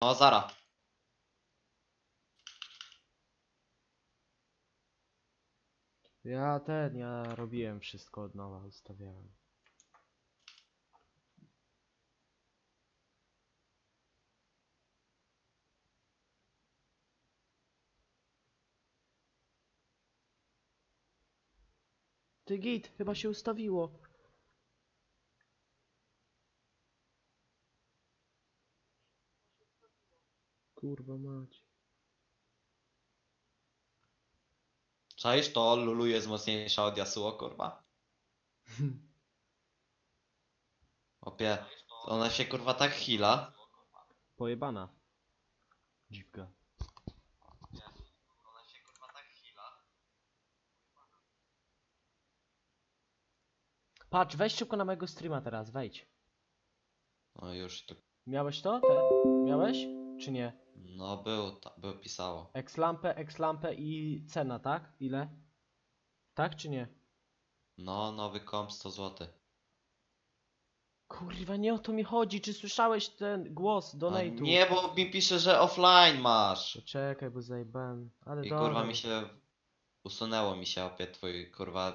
No, Zara. Ja ten, ja robiłem wszystko od nowa, ustawiałem. Ty git, chyba się ustawiło. Kurwa mać. Czaisz to? Lulu jest mocniejsza od Yasuo, kurwa. Opie, ona się kurwa tak hila. Pojebana. Dziwka. Ona się kurwa tak. Patrz, weź szybko na mojego streama teraz, wejdź. No już to. Miałeś to? Te? Miałeś? Czy nie? No był, ta, był pisało. X-lampę, X-lampę i cena, tak? Ile? Tak czy nie? No, nowy komp 100 zł. Kurwa, nie o to mi chodzi. Czy słyszałeś ten głos donate'u? Nie, bo mi pisze, że offline masz. Czekaj, bo zajebałem. Ale I dobra. kurwa mi się. Usunęło mi się opie twój kurwa